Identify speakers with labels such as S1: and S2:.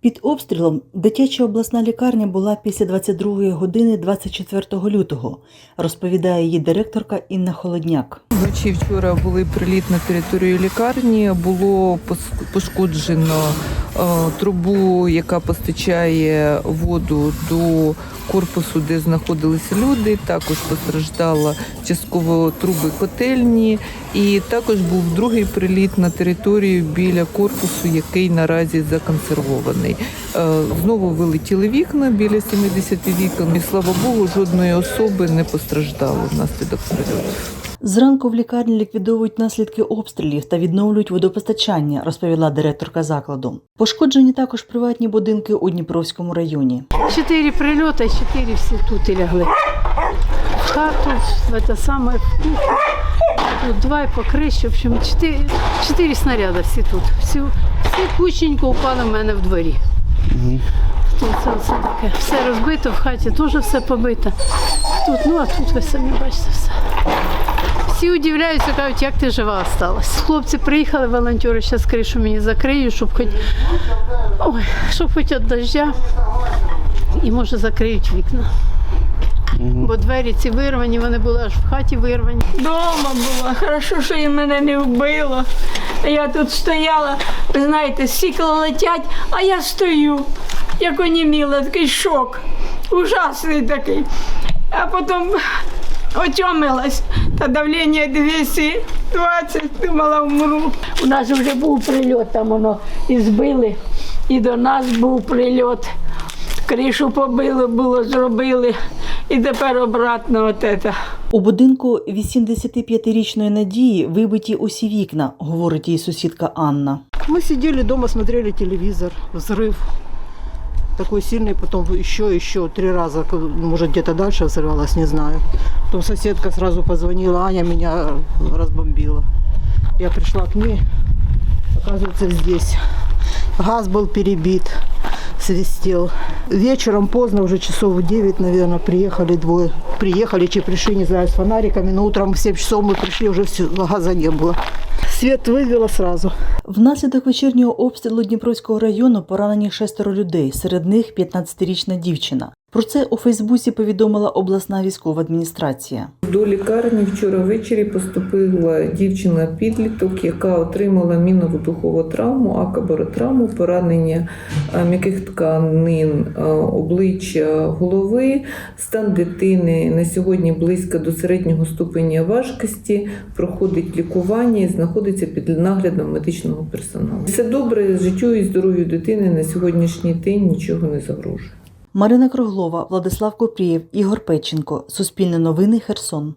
S1: Під обстрілом дитяча обласна лікарня була після 22 години 24 лютого, розповідає її директорка Інна Холодняк.
S2: Вночі вчора були приліт на територію лікарні. Було пошкоджено трубу, яка постачає воду до корпусу, де знаходилися люди. Також постраждала частково труби котельні, і також був другий приліт на територію біля корпусу, який наразі законсервований. Е, Знову вилетіли вікна біля 70 вікон. І слава Богу, жодної особи не постраждало внаслідок прильоту.
S1: Зранку в лікарні ліквідовують наслідки обстрілів та відновлюють водопостачання, розповіла директорка закладу. Пошкоджені також приватні будинки у Дніпровському районі.
S3: Четыре прилета, четыре все тут и лягли. В хату, в это самое, в кухню. Тут два и по криші. В общем, чотири, чотири снаряди всі тут. Всі, всі кученько упали в мене в дворі. Тут це, це таке. Все розбито, в хаті теж все побито. Тут, ну а тут ви самі бачите все. Всі удивляються, кажуть, як ти жива осталась. Хлопці приїхали, волонтери, зараз кришу мені закриють, щоб хоч, ой, щоб хоч від дождя і може закриють вікна. Бо двері ці вирвані, вони були аж в хаті вирвані.
S4: Дома була, хорошо, що і мене не вбило. Я тут стояла, ви знаєте, стікла летять, а я стою, як оніміла, такий шок. Ужасний такий. А потім отьомилась, та давлення 220, думала, вмру. У нас вже був прильот, там воно і збили, і до нас був прильот. Кришу побили, було, зробили, і тепер обратно от це.
S1: У будинку 85-річної Надії вибиті усі вікна, говорить її сусідка Анна.
S5: Мы сидели дома, смотрели телевизор, взрыв такой сильный, потом еще, еще три раза, к- может где-то дальше взорвалась, не знаю. Потом соседка сразу позвонила, Аня меня разбомбила. Я пришла к ней, оказывается здесь. Газ был перебит, свистел. Вечером поздно, уже часов в 9, наверное, приехали двое. Приехали, чи пришли, не знаю, с фонариками, но утром в 7 часов мы пришли, уже все, газа не было. Свет вивела сразу.
S1: Внаслідок вечірнього обстрілу Дніпровського району поранені шестеро людей, серед них 15-річна дівчина. Про це у Фейсбуці повідомила обласна військова адміністрація.
S2: До лікарні вчора ввечері поступила дівчина-підліток, яка отримала мінно-вибухову травму, акабаротравму, поранення е, м'яких тканин, е, обличчя, голови. Стан дитини на сьогодні близько до середнього ступеня важкості, проходить лікування і знаходиться під наглядом медичного персоналу. Все добре, життю і здоров'ю дитини на сьогоднішній день нічого не загрожує.
S1: Марина Круглова, Владислав Купрієв, Ігор Печенко. Суспільне новини Херсон.